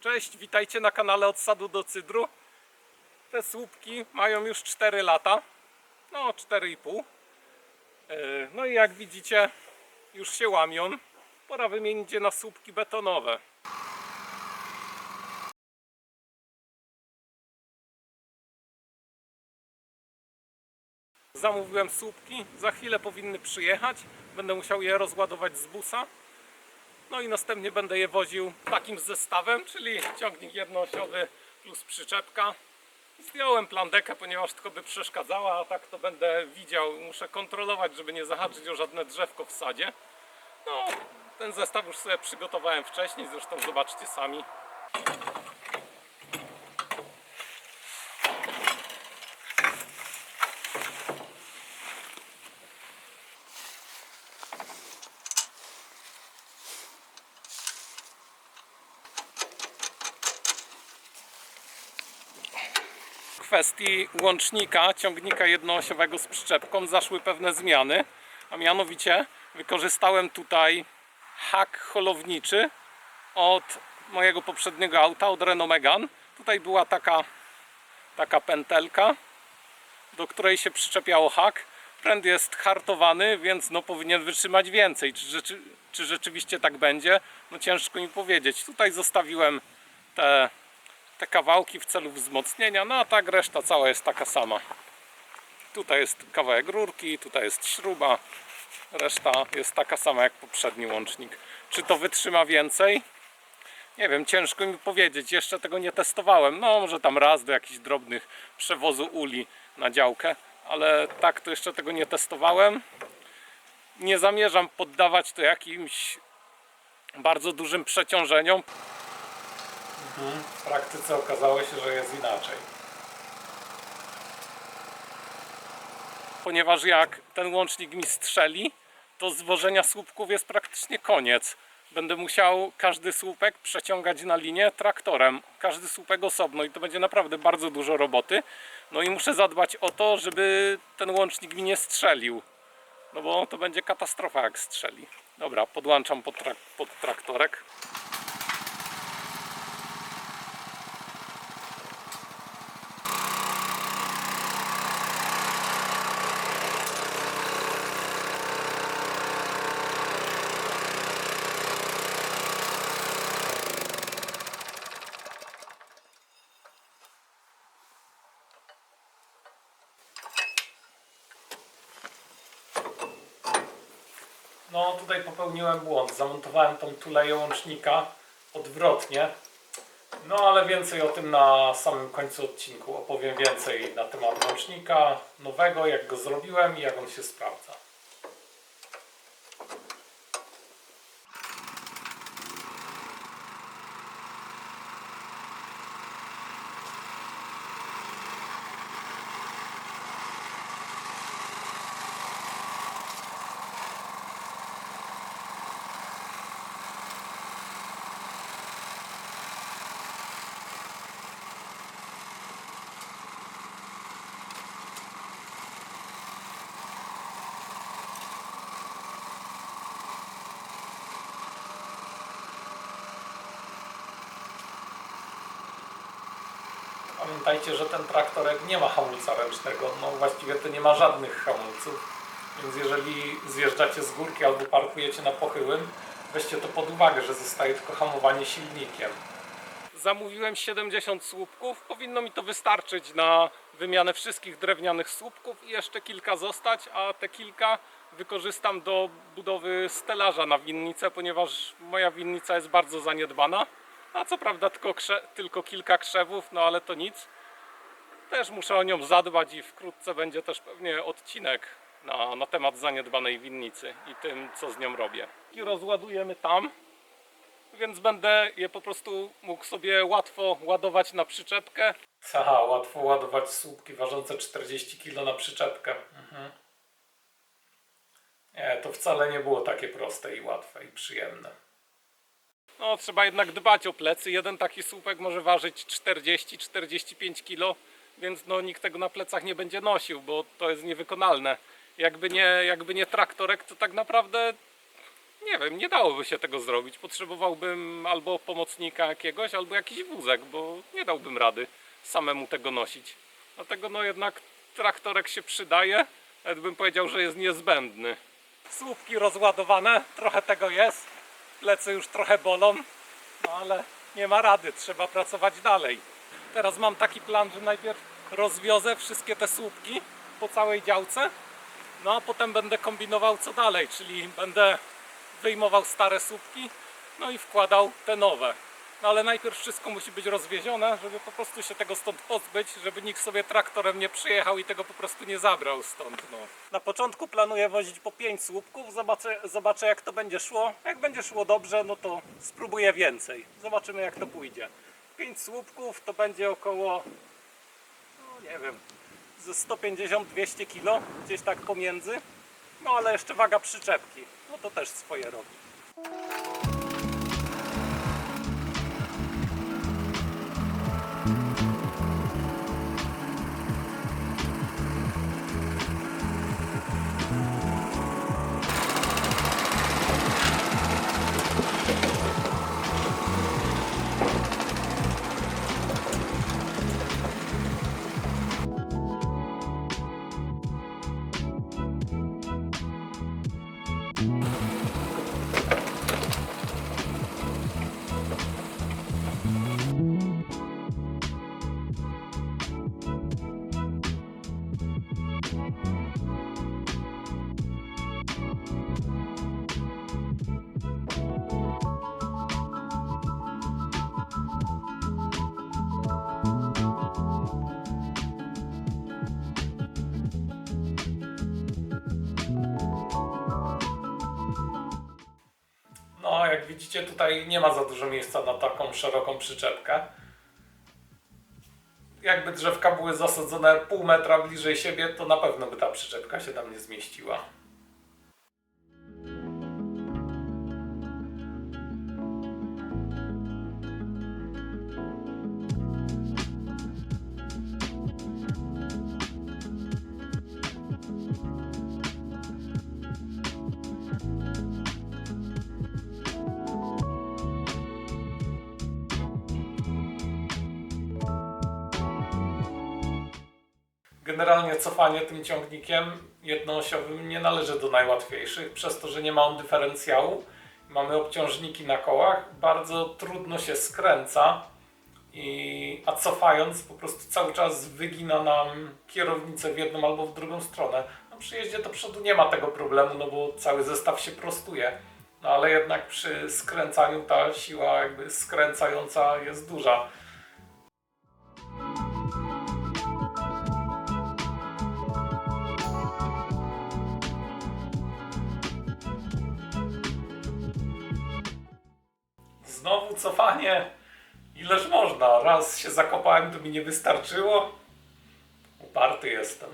Cześć, witajcie na kanale Od Sadu do Cydru. Te słupki mają już 4 lata, no 4,5. Yy, No i jak widzicie, już się łamią. Pora wymienić je na słupki betonowe. Zamówiłem słupki, za chwilę powinny przyjechać. Będę musiał je rozładować z busa. No i następnie będę je woził takim zestawem, czyli ciągnik jednoosiowy plus przyczepka. Zdjąłem plandekę, ponieważ tylko by przeszkadzała, a tak to będę widział. Muszę kontrolować, żeby nie zahaczyć o żadne drzewko w sadzie. No, ten zestaw już sobie przygotowałem wcześniej, zresztą zobaczcie sami. Kwestii łącznika, ciągnika jednoosiowego z przyczepką zaszły pewne zmiany, a mianowicie wykorzystałem tutaj hak holowniczy od mojego poprzedniego auta, od Renault Megane. Tutaj była taka, taka pętelka, do której się przyczepiało hak. Pręd jest hartowany, więc no powinien wytrzymać więcej. Czy, czy rzeczywiście tak będzie? No ciężko mi powiedzieć. Tutaj zostawiłem te te kawałki w celu wzmocnienia, no a tak reszta cała jest taka sama. Tutaj jest kawałek rurki, tutaj jest śruba, reszta jest taka sama jak poprzedni łącznik. Czy to wytrzyma więcej? Nie wiem, ciężko mi powiedzieć, jeszcze tego nie testowałem. No może tam raz do jakichś drobnych przewozu uli na działkę, ale tak to jeszcze tego nie testowałem. Nie zamierzam poddawać to jakimś bardzo dużym przeciążeniom. W praktyce okazało się, że jest inaczej. Ponieważ jak ten łącznik mi strzeli, to zwożenia słupków jest praktycznie koniec. Będę musiał każdy słupek przeciągać na linię traktorem. Każdy słupek osobno i to będzie naprawdę bardzo dużo roboty. No i muszę zadbać o to, żeby ten łącznik mi nie strzelił. No bo to będzie katastrofa jak strzeli. Dobra, podłączam pod, trak- pod traktorek. No tutaj popełniłem błąd. Zamontowałem tą tuleję łącznika odwrotnie. No ale więcej o tym na samym końcu odcinku. Opowiem więcej na temat łącznika nowego, jak go zrobiłem i jak on się sprawdza. Pamiętajcie, że ten traktorek nie ma hamulca ręcznego. No właściwie to nie ma żadnych hamulców. Więc jeżeli zjeżdżacie z górki albo parkujecie na pochyłym, weźcie to pod uwagę, że zostaje tylko hamowanie silnikiem. Zamówiłem 70 słupków. Powinno mi to wystarczyć na wymianę wszystkich drewnianych słupków i jeszcze kilka zostać, a te kilka wykorzystam do budowy stelaża na winnicę, ponieważ moja winnica jest bardzo zaniedbana. A co prawda tylko, tylko kilka krzewów, no ale to nic. Też muszę o nią zadbać i wkrótce będzie też pewnie odcinek na, na temat zaniedbanej winnicy i tym, co z nią robię. I rozładujemy tam, więc będę je po prostu mógł sobie łatwo ładować na przyczepkę. Aha, łatwo ładować słupki ważące 40 kg na przyczepkę. Mhm. Nie, to wcale nie było takie proste i łatwe i przyjemne. No, trzeba jednak dbać o plecy. Jeden taki słupek może ważyć 40-45 kg, więc no, nikt tego na plecach nie będzie nosił, bo to jest niewykonalne. Jakby nie, jakby nie traktorek, to tak naprawdę nie wiem, nie dałoby się tego zrobić. Potrzebowałbym albo pomocnika jakiegoś, albo jakiś wózek, bo nie dałbym rady samemu tego nosić. Dlatego no jednak traktorek się przydaje, nawet bym powiedział, że jest niezbędny. Słupki rozładowane, trochę tego jest. Plecy już trochę bolą, no ale nie ma rady, trzeba pracować dalej. Teraz mam taki plan, że najpierw rozwiozę wszystkie te słupki po całej działce, no a potem będę kombinował co dalej, czyli będę wyjmował stare słupki, no i wkładał te nowe. No ale najpierw wszystko musi być rozwiezione, żeby po prostu się tego stąd pozbyć, żeby nikt sobie traktorem nie przyjechał i tego po prostu nie zabrał stąd. No. Na początku planuję wozić po 5 słupków, zobaczę, zobaczę jak to będzie szło. Jak będzie szło dobrze, no to spróbuję więcej. Zobaczymy jak to pójdzie. 5 słupków to będzie około, no nie wiem, ze 150-200 kg, gdzieś tak pomiędzy. No ale jeszcze waga przyczepki, no to też swoje robi. Widzicie, tutaj nie ma za dużo miejsca na taką szeroką przyczepkę. Jakby drzewka były zasadzone pół metra bliżej siebie, to na pewno by ta przyczepka się tam nie zmieściła. Generalnie cofanie tym ciągnikiem jednoosiowym nie należy do najłatwiejszych, przez to, że nie ma on dyferencjału. Mamy obciążniki na kołach, bardzo trudno się skręca, i, a cofając po prostu cały czas wygina nam kierownicę w jedną albo w drugą stronę. No, przy jeździe do przodu nie ma tego problemu, no bo cały zestaw się prostuje. No ale jednak przy skręcaniu ta siła jakby skręcająca jest duża. Cofanie. Ileż można? Raz się zakopałem, to mi nie wystarczyło. Uparty jestem.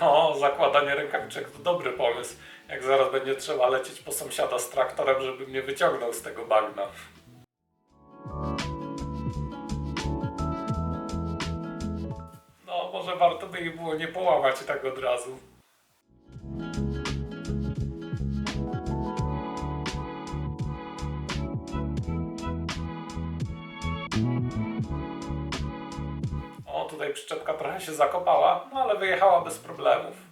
No, zakładanie rękawiczek to dobry pomysł. Jak zaraz będzie trzeba lecieć po sąsiada z traktorem, żeby mnie wyciągnął z tego bagna. Może warto by ich było nie połamać tak od razu. O, tutaj przyczepka trochę się zakopała, no ale wyjechała bez problemów.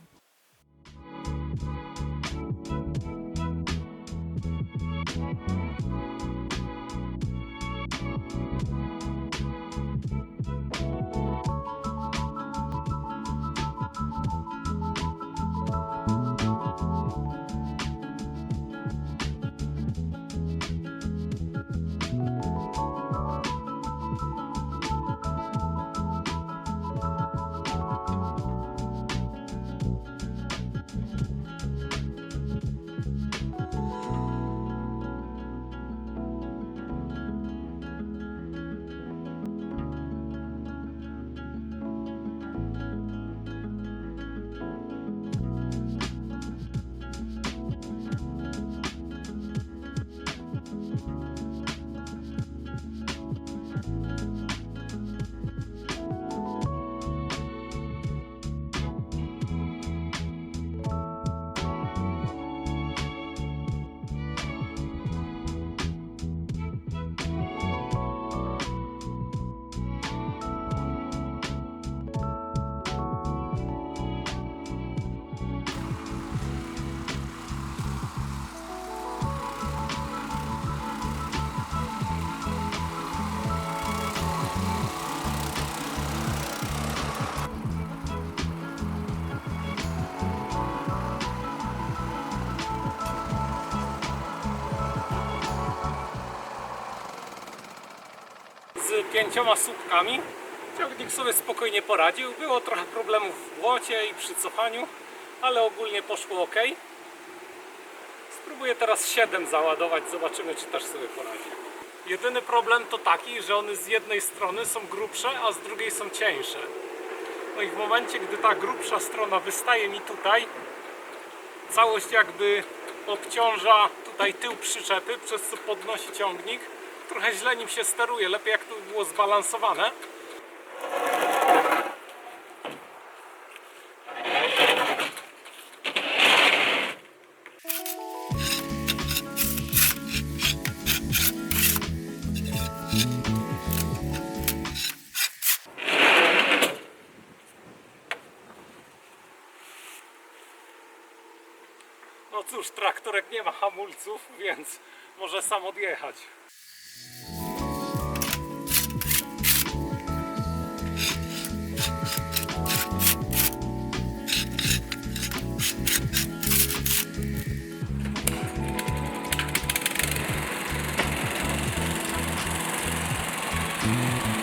Pięcioma słupkami ciągnik sobie spokojnie poradził. Było trochę problemów w błocie i przy cofaniu, ale ogólnie poszło ok. Spróbuję teraz 7 załadować, zobaczymy czy też sobie poradzi. Jedyny problem to taki, że one z jednej strony są grubsze, a z drugiej są cieńsze. No i w momencie, gdy ta grubsza strona wystaje mi tutaj, całość jakby obciąża tutaj tył przyczepy, przez co podnosi ciągnik. Trochę źle nim się steruje, lepiej jak to by było zbalansowane. No cóż, traktorek nie ma hamulców, więc może sam odjechać. No,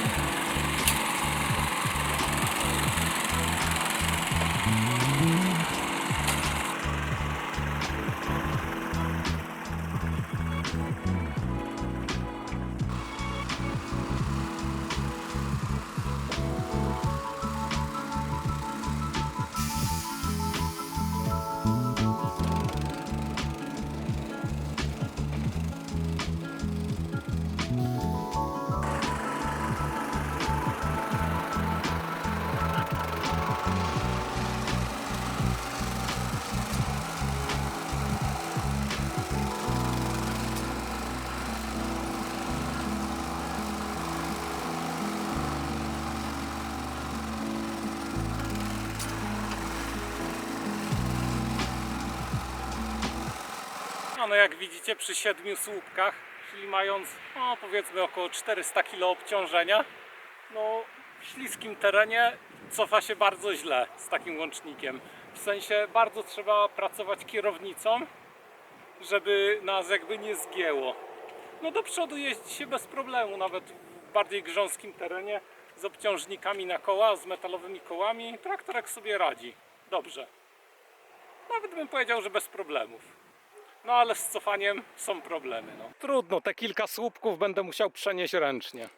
widzicie przy siedmiu słupkach, czyli mając no, powiedzmy około 400 kg obciążenia, no w śliskim terenie cofa się bardzo źle z takim łącznikiem. W sensie bardzo trzeba pracować kierownicą, żeby nas jakby nie zgięło. No do przodu jeździ się bez problemu, nawet w bardziej grząskim terenie z obciążnikami na koła, z metalowymi kołami. Traktorek sobie radzi. Dobrze. Nawet bym powiedział, że bez problemów. No ale z cofaniem są problemy. No. Trudno, te kilka słupków będę musiał przenieść ręcznie.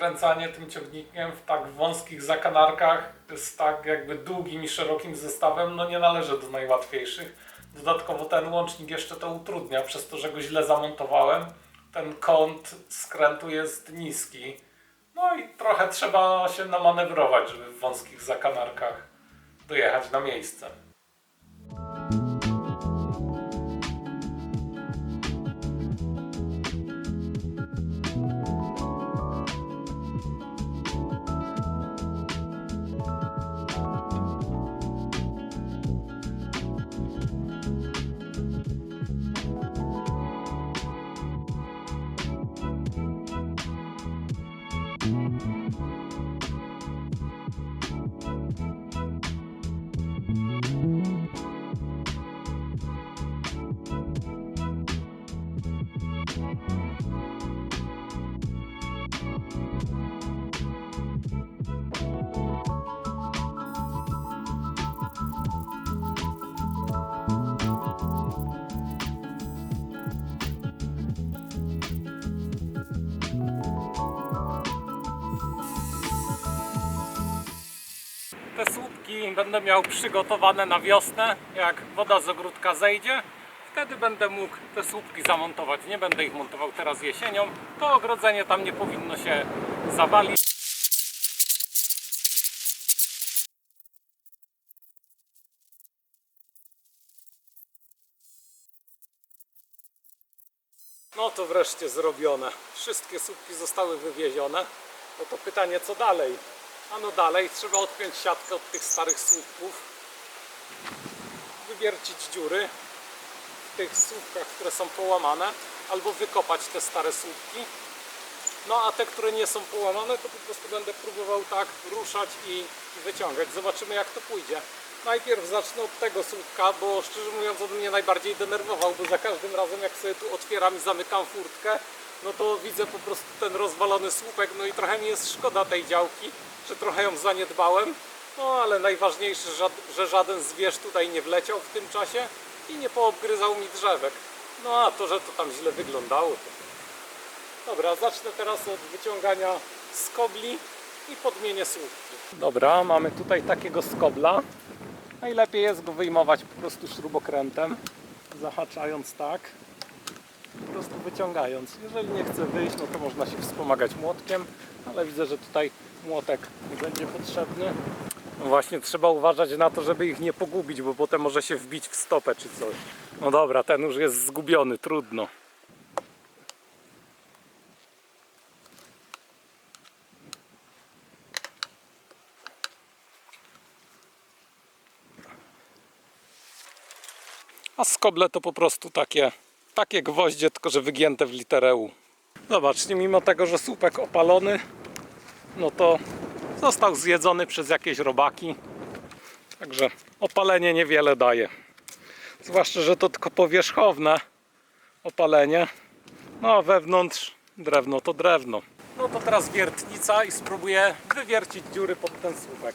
Wkręcanie tym ciągnikiem w tak wąskich zakanarkach z tak jakby długim i szerokim zestawem no nie należy do najłatwiejszych. Dodatkowo ten łącznik jeszcze to utrudnia przez to, że go źle zamontowałem. Ten kąt skrętu jest niski. No i trochę trzeba się namanewrować, żeby w wąskich zakanarkach dojechać na miejsce. Będę miał przygotowane na wiosnę, jak woda z ogródka zejdzie. Wtedy będę mógł te słupki zamontować. Nie będę ich montował teraz jesienią. To ogrodzenie tam nie powinno się zawalić. No to wreszcie zrobione. Wszystkie słupki zostały wywiezione. No to pytanie, co dalej? A no dalej trzeba odpiąć siatkę od tych starych słupków, wywiercić dziury w tych słupkach, które są połamane, albo wykopać te stare słupki. No a te, które nie są połamane, to po prostu będę próbował tak ruszać i, wyciągać. Zobaczymy jak to pójdzie. Najpierw zacznę od tego słupka, bo szczerze mówiąc on mnie najbardziej denerwował, bo za każdym razem jak sobie tu otwieram i zamykam furtkę, no to widzę po prostu ten rozwalony słupek, no i trochę mi jest szkoda tej działki, że trochę ją zaniedbałem. No ale najważniejsze, że żaden zwierz tutaj nie wleciał w tym czasie i nie poobgryzał mi drzewek. No a to, że to tam źle wyglądało, to Dobra, zacznę teraz od wyciągania skobli i podmienię słupki. Dobra, mamy tutaj takiego skobla. Najlepiej jest go wyjmować po prostu śrubokrętem, zahaczając tak, po prostu wyciągając. Jeżeli nie chce wyjść, no to można się wspomagać młotkiem, ale widzę, że tutaj młotek nie będzie potrzebny. No właśnie, trzeba uważać na to, żeby ich nie pogubić, bo potem może się wbić w stopę czy coś. No dobra, ten już jest zgubiony, trudno. A skoble to po prostu takie, takie gwoździe, tylko że wygięte w literę U. Zobaczcie, mimo tego, że słupek opalony, no to został zjedzony przez jakieś robaki. Także opalenie niewiele daje. Zwłaszcza, że to tylko powierzchowne opalenie. No a wewnątrz drewno to drewno. No to teraz wiertnica i spróbuję wywiercić dziury pod ten słupek.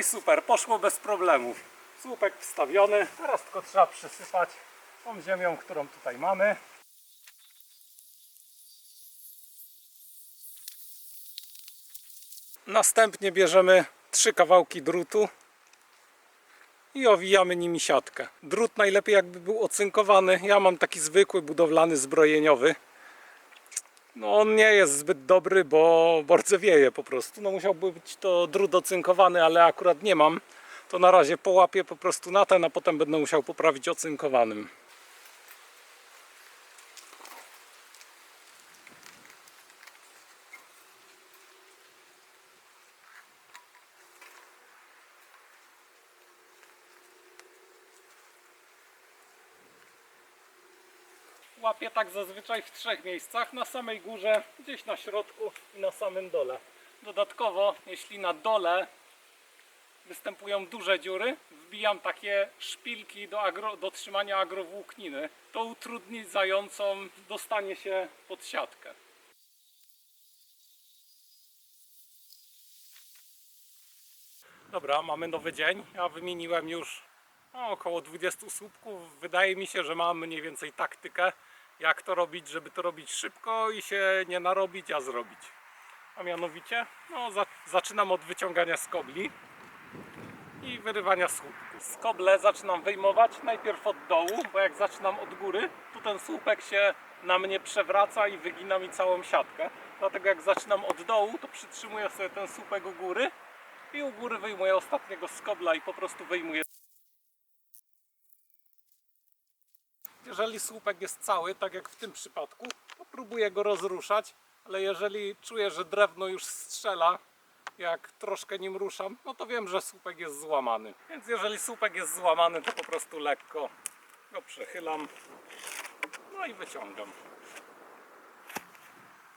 I super, poszło bez problemów. Słupek wstawiony, teraz tylko trzeba przysypać tą ziemią, którą tutaj mamy. Następnie bierzemy trzy kawałki drutu i owijamy nimi siatkę. Drut najlepiej jakby był ocynkowany. Ja mam taki zwykły budowlany zbrojeniowy. No on nie jest zbyt dobry, bo bardzo wieje po prostu. No musiałby być to drut ocynkowany, ale akurat nie mam. To na razie połapię po prostu na ten, a potem będę musiał poprawić ocynkowanym. Tak zazwyczaj w trzech miejscach, na samej górze, gdzieś na środku i na samym dole. Dodatkowo, jeśli na dole występują duże dziury, wbijam takie szpilki do, agro, do trzymania agrowłókniny. To utrudni zającom dostanie się pod siatkę. Dobra, mamy nowy dzień. Ja wymieniłem już no, około 20 słupków. Wydaje mi się, że mam mniej więcej taktykę, jak to robić, żeby to robić szybko i się nie narobić, a zrobić. A mianowicie, no, za, zaczynam od wyciągania skobli i wyrywania słupków. Skoble zaczynam wyjmować najpierw od dołu, bo jak zaczynam od góry, to ten słupek się na mnie przewraca i wygina mi całą siatkę. Dlatego jak zaczynam od dołu, to przytrzymuję sobie ten słupek u góry i u góry wyjmuję ostatniego skobla i po prostu wyjmuję. Jeżeli słupek jest cały, tak jak w tym przypadku, to próbuję go rozruszać, ale jeżeli czuję, że drewno już strzela, jak troszkę nim ruszam, no to wiem, że słupek jest złamany. Więc jeżeli słupek jest złamany, to po prostu lekko go przechylam, no i wyciągam.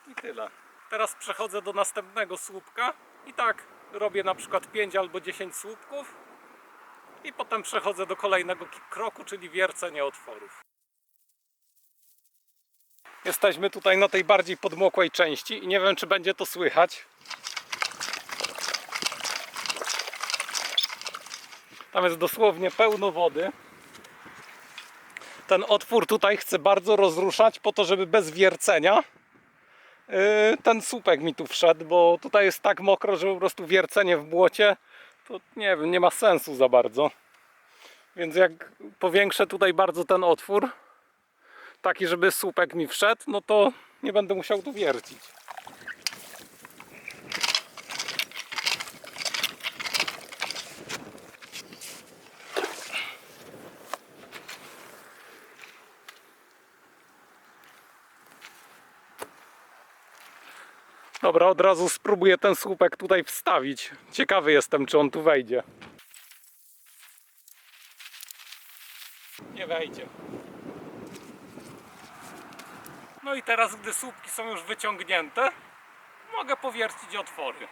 I tyle. Teraz przechodzę do następnego słupka i tak robię na przykład 5 albo 10 słupków i potem przechodzę do kolejnego kroku, czyli wiercenie otworów. Jesteśmy tutaj na tej bardziej podmokłej części i nie wiem czy będzie to słychać. Tam jest dosłownie pełno wody. Ten otwór tutaj chcę bardzo rozruszać po to, żeby bez wiercenia yy, ten słupek mi tu wszedł, bo tutaj jest tak mokro, że po prostu wiercenie w błocie to nie wiem, nie ma sensu za bardzo. Więc jak powiększę tutaj bardzo ten otwór, taki żeby słupek mi wszedł, no to nie będę musiał tu wiercić. Dobra, od razu spróbuję ten słupek tutaj wstawić. Ciekawy jestem, czy on tu wejdzie. Nie wejdzie. No i teraz, gdy słupki są już wyciągnięte, mogę powiercić otwory.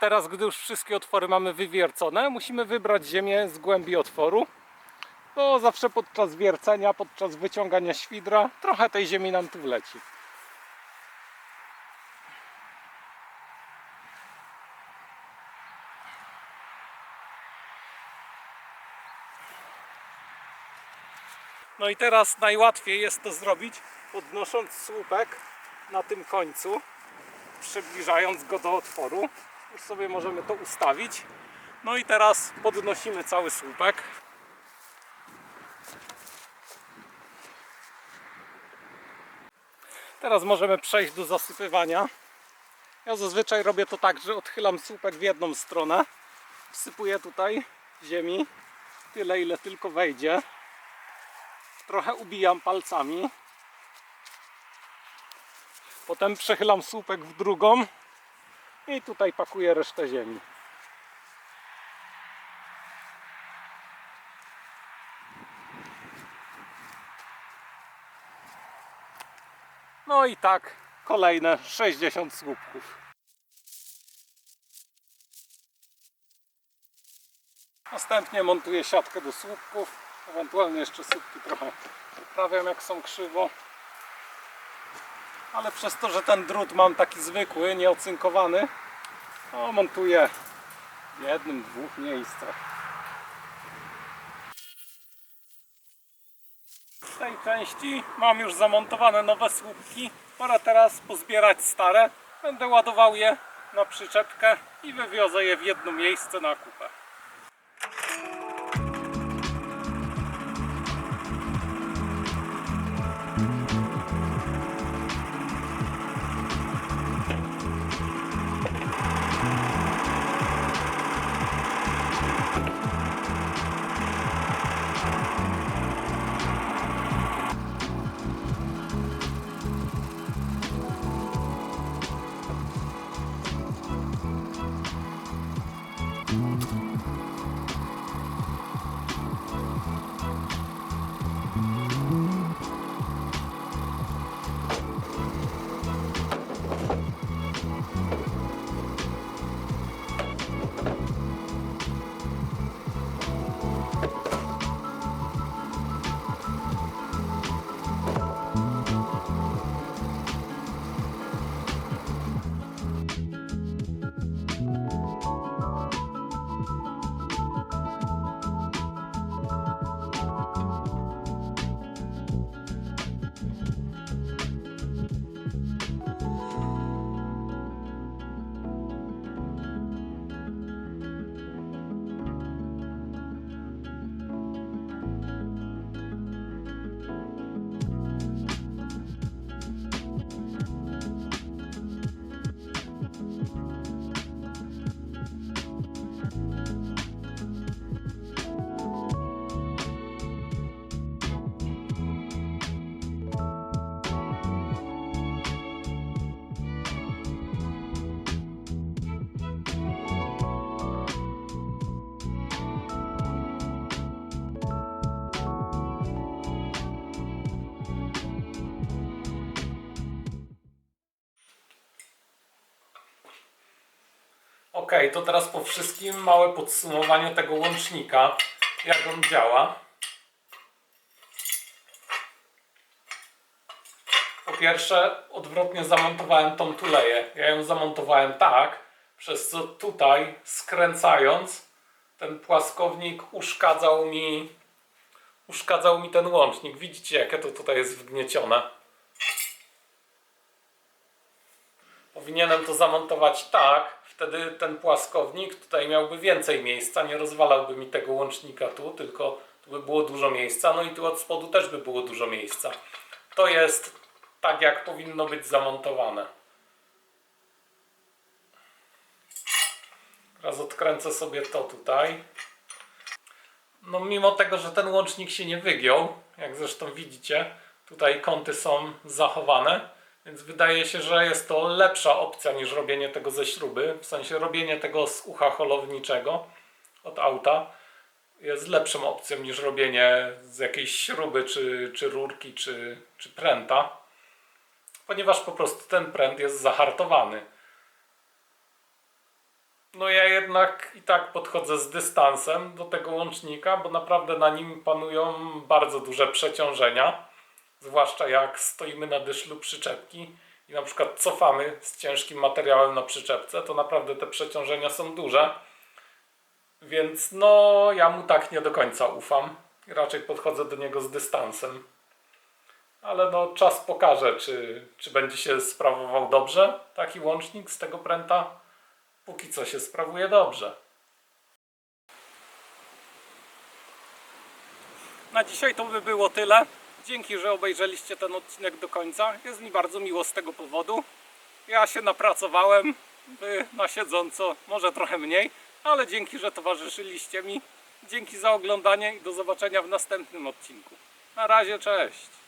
Teraz, gdy już wszystkie otwory mamy wywiercone, musimy wybrać ziemię z głębi otworu. Bo zawsze podczas wiercenia, podczas wyciągania świdra, trochę tej ziemi nam tu wleci. No i teraz najłatwiej jest to zrobić podnosząc słupek na tym końcu, przybliżając go do otworu. Już sobie możemy to ustawić. No i teraz podnosimy cały słupek. Teraz możemy przejść do zasypywania. Ja zazwyczaj robię to tak, że odchylam słupek w jedną stronę. Wsypuję tutaj ziemi tyle ile tylko wejdzie trochę ubijam palcami. Potem przechylam słupek w drugą i tutaj pakuję resztę ziemi. No i tak kolejne 60 słupków. Następnie montuję siatkę do słupków. Ewentualnie jeszcze słupki trochę poprawiam jak są krzywo. Ale przez to, że ten drut mam taki zwykły, nieocynkowany, to montuję w jednym, dwóch miejscach. W tej części mam już zamontowane nowe słupki. Pora teraz pozbierać stare. Będę ładował je na przyczepkę i wywiozę je w jedno miejsce na kupę. Ok, to teraz po wszystkim małe podsumowanie tego łącznika, jak on działa. Po pierwsze, odwrotnie zamontowałem tą tuleję. Ja ją zamontowałem tak, przez co tutaj skręcając, ten płaskownik uszkadzał mi, uszkadzał mi ten łącznik. Widzicie, jakie to tutaj jest wgniecione. Powinienem to zamontować tak, wtedy ten płaskownik tutaj miałby więcej miejsca, nie rozwalałby mi tego łącznika tu, tylko tu by było dużo miejsca, no i tu od spodu też by było dużo miejsca. To jest tak, jak powinno być zamontowane. Teraz odkręcę sobie to tutaj. No mimo tego, że ten łącznik się nie wygiął, jak zresztą widzicie, tutaj kąty są zachowane, więc wydaje się, że jest to lepsza opcja niż robienie tego ze śruby, w sensie robienie tego z ucha holowniczego od auta jest lepszą opcją niż robienie z jakiejś śruby, czy, czy rurki, czy, czy pręta, ponieważ po prostu ten pręt jest zahartowany. No ja jednak i tak podchodzę z dystansem do tego łącznika, bo naprawdę na nim panują bardzo duże przeciążenia. Zwłaszcza jak stoimy na dyszlu przyczepki i na przykład cofamy z ciężkim materiałem na przyczepce, to naprawdę te przeciążenia są duże. Więc no ja mu tak nie do końca ufam. Raczej podchodzę do niego z dystansem. Ale no czas pokaże, czy, czy będzie się sprawował dobrze taki łącznik z tego pręta póki co się sprawuje dobrze. Na dzisiaj to by było tyle. Dzięki, że obejrzeliście ten odcinek do końca. Jest mi bardzo miło z tego powodu. Ja się napracowałem wy na siedząco, może trochę mniej, ale dzięki, że towarzyszyliście mi. Dzięki za oglądanie i do zobaczenia w następnym odcinku. Na razie, cześć!